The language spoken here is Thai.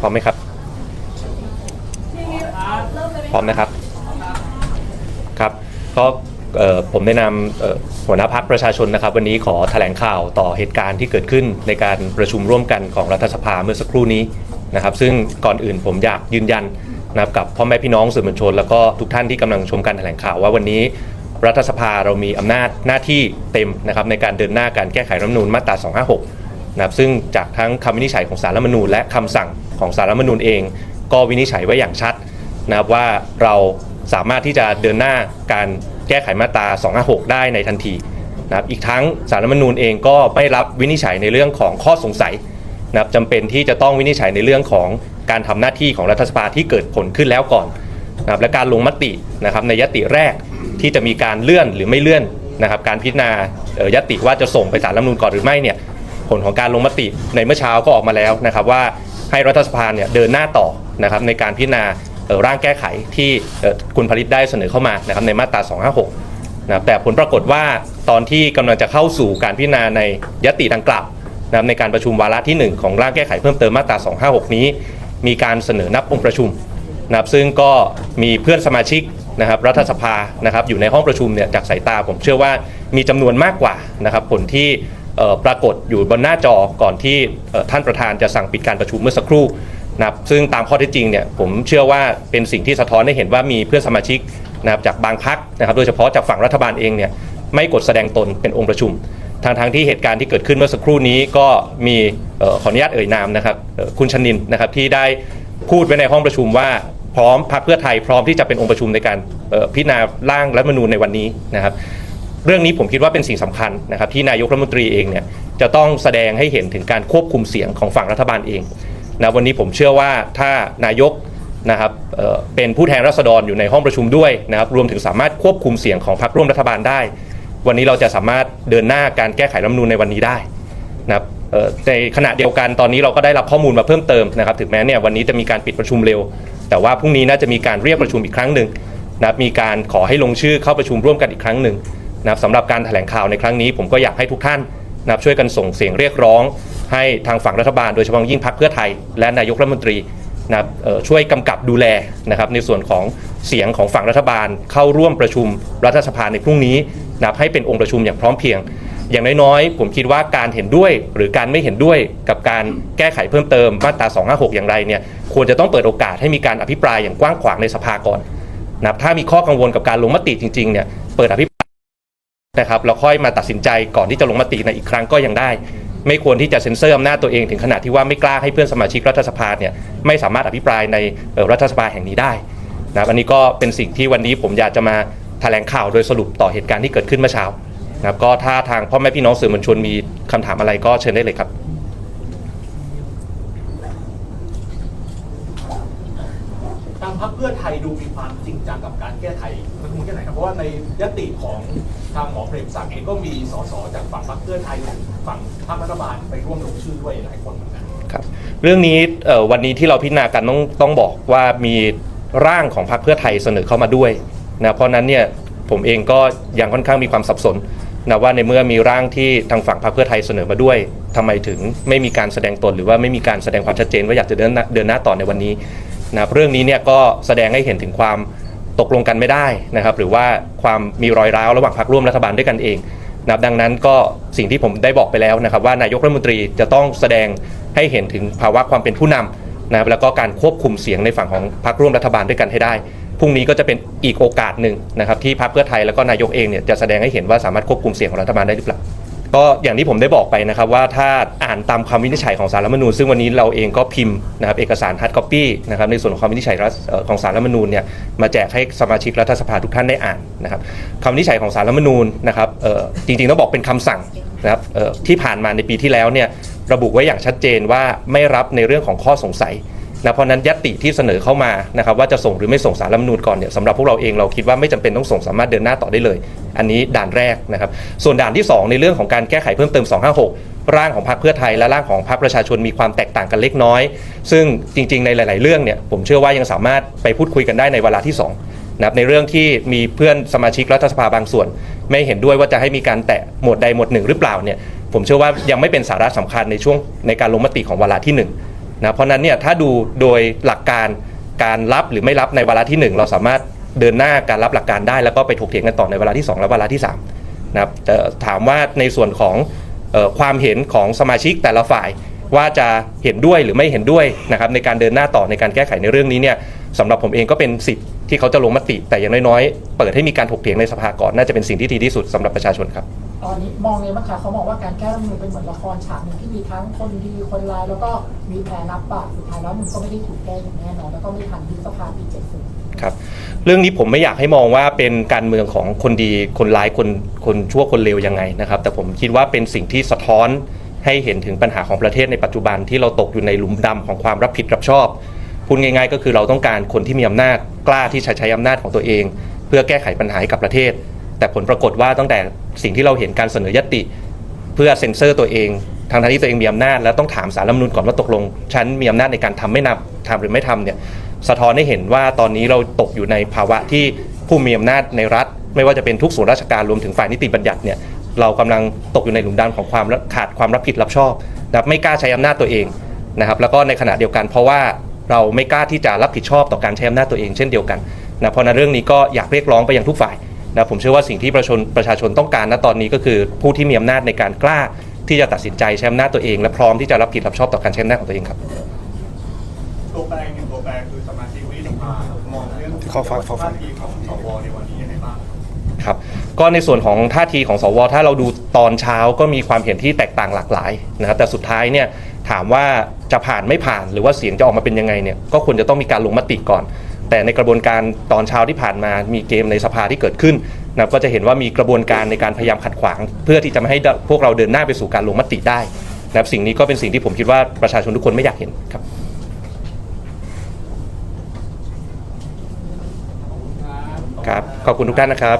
พร้อมไหมครับ พร้อมนะครับ ครับก็ผมได้นำหัวหน้าพักประชาชนนะครับ วันนี้ขอแถลงข่าวต่อเหตุการณ์ที่เกิดขึ้นในการประชุมร่วมกันของรัฐสภาเมื่อสักครู่นี้นะครับ ซึ่งก่อนอื่นผมอยากยืนยันนะครับกับพ่อแม่พี่น้องสื่อมวลชน แล้วก็ทุกท่านที่กำลังชมการแถลงข่าวว่าวันนี้รัฐสภาเรามีอำนาจหน้าที่เต็มนะครับในการเดินหน้าการแก้ไขรัฐมนูญมาตรา 256 นะครับซึ่งจากทั้งคำวินิจฉัยของสารรัฐมนูญและคำสั่งของสารรัฐมนูญเอง ก็วินิจฉัยไว้อย่างชัดนะครับว่าเราสามารถที่จะเดินหน้าการแก้ไขมาตรา 256 ได้ในทันทีนะครับอีกทั้งสารรัฐมนูญเองก็ไม่รับวินิจฉัยในเรื่องของข้อสงสัยนะครับจำเป็นที่จะต้องวินิจฉัยในเรื่องของการทำหน้าที่ของรัฐสภาที่เกิดผลขึ้นแล้วก่อนนะครับและการลงมตินะครับในยติแรกที่จะมีการเลื่อนหรือไม่เลื่อนนะครับการพิจารณายติว่าจะส่งไปสารรัฐมนูญก่อนหรือไม่เนี่ย ผลของการลงมติในเมื่อเช้าก็ออกมาแล้วนะครับว่าให้รัฐสภาเนี่ยเดินหน้าต่อนะครับในการพิจารณาร่างแก้ไขที่คุณผลิตได้เสนอเข้ามานะครับในมาตรา 256นะครับแต่ผลปรากฏว่าตอนที่กำลังจะเข้าสู่การพิจารณาในยติดังกล่าวนะครับในการประชุมวาระทีหนึ่1 ของร่างแก้ไขเพิ่มเติมมาตรา 256 นี้ มีการเสนอนับองค์ประชุมนะครับซึ่งก็มีเพื่อนสมาชิกนะครับรัฐสภานะครับอยู่ในห้องประชุมเนี่ยจากสายตาผมเชื่อว่ามีจำนวนมากกว่านะครับผลที่ ปรากฏอยู่บนหน้าจอก่อนที่ท่านประธานจะสั่งปิดการประชุมเมื่อสักครู่นะครับซึ่งตามข้อเท็จจริงเนี่ยผมเชื่อว่าเป็นสิ่งที่สะท้อนให้เห็นว่ามีเพื่อนสมาชิกนะครับจากบางพักนะครับโดยเฉพาะจากฝั่งรัฐบาลเองเนี่ยไม่กดแสดงตนเป็นองค์ประชุมทางทางที่เหตุการณ์ที่เกิดขึ้นเมื่อสักครู่นี้ก็มีออขออนุญาตเอ่ยนามนะครับคุณชนินนะครับที่ได้พูดไว้ในห้องประชุมว่าพร้อมพรรคเพื่อไทยพร้อมที่จะเป็นองค์ประชุมในการออพิจารณาร่างรัฐมนูญในวันนี้นะครับ เรื่องนี้ผมคิดว่าเป็นสิ่งสำคัญนะครับที่นายกรัฐมนตรีเองเนี่ยจะต้องแสดงให้เห็นถึงการควบคุมเสียงของฝั่งรัฐบาลเองนะวันนี้ผมเชื่อว่าถ้านายกนะครับเเป็นผู้แทนราษฎรอยู่ในห้องประชุมด้วยนะครับรวมถึงสามารถควบคุมเสียงของพรรคร่วมรัฐบาลได้ วันนี้เราจะสามารถเดินหน้าการแก้ไขรัฐมนูญในวันนี้ได้นะครับในขณะเดียวกันตอนนี้เราก็ได้รับข้อมูลมาเพิ่มเติมนะครับถึงแม้เนี่ยวันนี้จะมีการปิดประชุมเร็ว แต่ว่าพรุ่งนี้น่าจะมีการเรียกประชุมอีกครั้งหนึ่งนะมีการขอให้ลงชื่อเข้าประชุมร่วมกันอีกครั้งหนึ่ง นะครับสำหรับการแถลงข่าวในครั้งนี้ ผมก็อยากให้ทุกท่านนะครับช่วยกันส่งเสียงเรียกร้อง ให้ทางฝั่งรัฐบาลโดยเฉพาะยิ่งพรรคเพื่อไทย และนายกรัฐมนตรีนะครับช่วยกำกับดูแลนะครับในส่วนของเสียงของฝั่งรัฐบาลเข้าร่วมประชุมรัฐสภาในพรุ่งนี้นะครับให้เป็นองค์ประชุมอย่างพร้อมเพียง อย่างน้อยๆ ผมคิดว่าการเห็นด้วยหรือการไม่เห็นด้วยกับการแก้ไขเพิ่มเติมมาตรา 256 อย่างไรเนี่ยควรจะต้องเปิดโอกาสให้มีการอภิปรายอย่างกว้างขวางในสภาก่อนนะครับถ้ามีข้อกังวลกับการลงมติจริงๆเนี่ยเปิดอภิ นะครับเราค่อยมาตัดสินใจก่อนที่จะลงมติในอีกครั้งก็ยังได้ ไม่ควรที่จะเซ็นเซอร์อำนาจตัวเองถึงขนาดที่ว่าไม่กล้าให้เพื่อนสมาชิกรัฐสภาเนี่ยไม่สามารถอภิปรายในรัฐสภาแห่งนี้ได้นะครับอันนี้ก็เป็นสิ่งที่วันนี้ผมอยากจะมาแถลงข่าวโดยสรุปต่อเหตุการณ์ที่เกิดขึ้นเมื่อเช้านะครับก็ถ้าทางพ่อแม่พี่น้องสื่อมวลชนมีคำถามอะไรก็เชิญได้เลยครับ ทาง พรรคเพื่อไทยดูมีความจริงจังกับการแก้ไขรัฐธรรมนูญแค่ไหนครับเพราะว่าในยติของทางหมอเปรมศักดิ์เองก็มีสสจากฝั่งพรรคเพื่อไทยฝั่งพรรครัฐบาลไปร่วมลงชื่อด้วยหลายคนเหมือนกันครับเรื่องนี้วันนี้ที่เราพิจารณากันต้องต้องบอกว่ามีร่างของพรรคเพื่อไทยเสนอเข้ามาด้วยนะเพราะนั้นเนี่ยผมเองก็ยังค่อนข้างมีความสับสนนะว่าในเมื่อมีร่างที่ทางฝั่งพรรคเพื่อไทยเสนอมาด้วยทำไมถึงไม่มีการแสดงตนหรือว่าไม่มีการแสดงความชัดเจนว่าอยากจะเดินเดินหน้าต่อในวันนี้ นะครับเรื่องนี้เนี่ยก็แสดงให้เห็นถึงความตกลงกันไม่ได้นะครับ หรือว่าความมีรอยร้าวระหว่างพรรคร่วมรัฐบาลด้วยกันเองนะครับดังนั้นก็สิ่งที่ผมได้บอกไปแล้วนะครับ ว่านายกรัฐมนตรีจะต้องแสดงให้เห็นถึงภาวะความเป็นผู้นำนะครับแล้วก็การควบคุมเสียงในฝั่งของพรรคร่วมรัฐบาลด้วยกันให้ได้พรุ่งนี้ก็จะเป็นอีกโอกาสหนึ่งนะครับที่พรรคเพื่อไทยแล้วก็นายกเองเนี่ยจะแสดงให้เห็นว่าสามารถควบคุมเสียงของรัฐบาลได้หรือเปล่า ก็อย่างที่ผมได้บอกไปนะครับว่าถ้าอ่านตามคำวินิจฉัยของสารรัฐธรรมนูญซึ่งวันนี้เราเองก็พิมพ์นะครับเอกสาร hard copy นะครับในส่วนของคำวินิจฉัยรัฐเอ่อของสารรัฐธรรมนูญเนี่ยมาแจกให้สมาชิกรัฐสภาทุกท่านได้อ่านนะครับคำวินิจฉัยของสารรัฐธรรมนูญนะครับเอ่อจริงๆต้องบอกเป็นคำสั่งนะครับเอ่อที่ผ่านมาในปีที่แล้วเนี่ยระบุไว้อย่างชัดเจนว่าไม่รับในเรื่องของข้อสงสัย นะเพราะนั้นยตติที่เสนอเข้ามานะครับว่าจะส่งหรือไม่ส่งสารรัฐมนูญก่อนเนี่ยสำหรับพวกเราเองเราคิดว่าไม่จำเป็นต้องส่งสามารถเดินหน้าต่อได้เลย อันนี้ด่านแรกนะครับส่วนด่านที่ 2 ในเรื่องของการแก้ไขเพิ่มเติม 256 ร่างของพรรคเพื่อไทยและร่างของพรรคประชาชนมีความแตกต่างกันเล็กน้อย ซึ่งจริง ๆ ในหลาย ๆ เรื่องเนี่ยผมเชื่อว่ายังสามารถไปพูดคุยกันได้ในเวลาที่ 2นะครับในเรื่องที่มีเพื่อนสมาชิกรัฐสภาบางส่วน ไม่เห็นด้วยว่าจะให้มีการแตะหมวดใดหมวดหนึ่งหรือเปล่าเนี่ยผมเชื่อว่ายังไม่เป็นสาระสำคัญในช่วงในการลงมติของเวลาที่ 1 นะเพราะนั้นเนี่ยถ้าดูโดยหลักการการรับหรือไม่รับในวาระที่หนึ่งเราสามารถเดินหน้าการรับหลักการได้ แล้วก็ไปถกเถียงกันต่อในเวลาที่สองและเวลาที่สามนะครับแต่ถามว่าในส่วนของออความเห็นของสมาชิกแต่ละฝ่ายว่าจะเห็นด้วยหรือไม่เห็นด้วยนะครับในการเดินหน้าต่อในการแก้ไขในเรื่องนี้เนี่ยสำหรับผมเองก็เป็นสิทธิ์ที่เขาจะลงมติ แต่อย่างน้อยๆ เปิดให้มีการถกเถียงในสภาก่อนน่าจะเป็นสิ่งที่ดีที่สุดสำหรับประชาชนครับ ตอนนี้มองเลยมั้งคะเขามองว่าการแก้รัฐธรรมนูญเป็นเหมือนละครฉากหนึ่งที่มีทั้งคนดีคนร้ายแล้วก็มีแผลนับบาปสุดท้ายแล้วมันก็ไม่ได้ถูกแก้อย่างแน่นอนแล้วก็ไม่ทันยุบสภาปีเจ็ดสิบครับเรื่องนี้ผมไม่อยากให้มองว่าเป็นการเมืองของคนดีคนร้ายคนคนชั่วคนเลวยังไงนะครับ แต่ผมคิดว่าเป็นสิ่งที่สะท้อนให้เห็นถึงปัญหาของประเทศในปัจจุบันที่เราตกอยู่ในหลุมดำของความรับผิดรับชอบพูดง่ายๆ ก็คือเราต้องการคนที่มีอำนาจกล้าที่จะใช้อำนาจของตัวเอง เพื่อแก้ไขปัญหาให้กับประเทศ แต่ผลปรากฏว่าตั้งแต่ สิ่งที่เราเห็นการเสนอยติ เพื่อเซ็นเซอร์ตัวเองทางที่ตัวเองมีอำนาจ แล้วต้องถามสารรัฐมนูญก่อนว่าตกลงฉันมีอำนาจในการทำไม่นำทำหรือไม่ทำเนี่ยสะท้อนให้เห็นว่าตอนนี้เราตกอยู่ในภาวะที่ผู้มีอำนาจในรัฐ ไม่ว่าจะเป็นทุกส่วนราชการรวมถึงฝ่ายนิติบัญญัติเนี่ยเรากำลังตกอยู่ในหลุมดำของความขาดความรับผิดรับชอบนะครับไม่กล้าใช้อำนาจตัวเองนะครับแล้วก็ในขณะเดียวกัน เพราะว่าเราไม่กล้าที่จะรับผิดชอบต่อการใช้อำนาจตัวเองเช่นเดียวกันนะเพราะในเรื่องนี้ก็อยากเรียกร้องไปยังทุกฝ่าย นะผมเชื่อว่าสิ่งที่ประชาชนประชาชนต้องการณตอนนี้ก็คือผู้ที่มีอำนาจในการกล้าที่จะตัดสินใจใช้อำนาจตัวเอง และพร้อมที่จะรับผิดรับชอบต่อการใช้อำนาจของตัวเองครับตัวแปรหนึ่งตัวแปรคือสมาชิกวุฒิสภามองเรื่องขอฟังขอฟังท่าทีของสวในวันนี้ยังไงบ้างครับก็ในส่วนของท่าทีของสว ถ้าเราดูตอนเช้าก็มีความเห็นที่แตกต่างหลากหลายนะครับแต่สุดท้ายเนี่ยถามว่าจะผ่านไม่ผ่านหรือว่าเสียงจะออกมาเป็นยังไงเนี่ยก็ควรจะต้องมีการลงมติก่อน แต่ในกระบวนการตอนเช้าที่ผ่านมามีเกมในสภาที่เกิดขึ้นนะก็จะเห็นว่ามีกระบวนการในการพยายามขัดขวาง เพื่อที่จะไม่ให้พวกเราเดินหน้าไปสู่การลงมติได้นะครับสิ่งนี้ก็เป็นสิ่งที่ผมคิดว่าประชาชนทุกคนไม่อยากเห็นครับครับขอบคุณทุกท่านนะครับ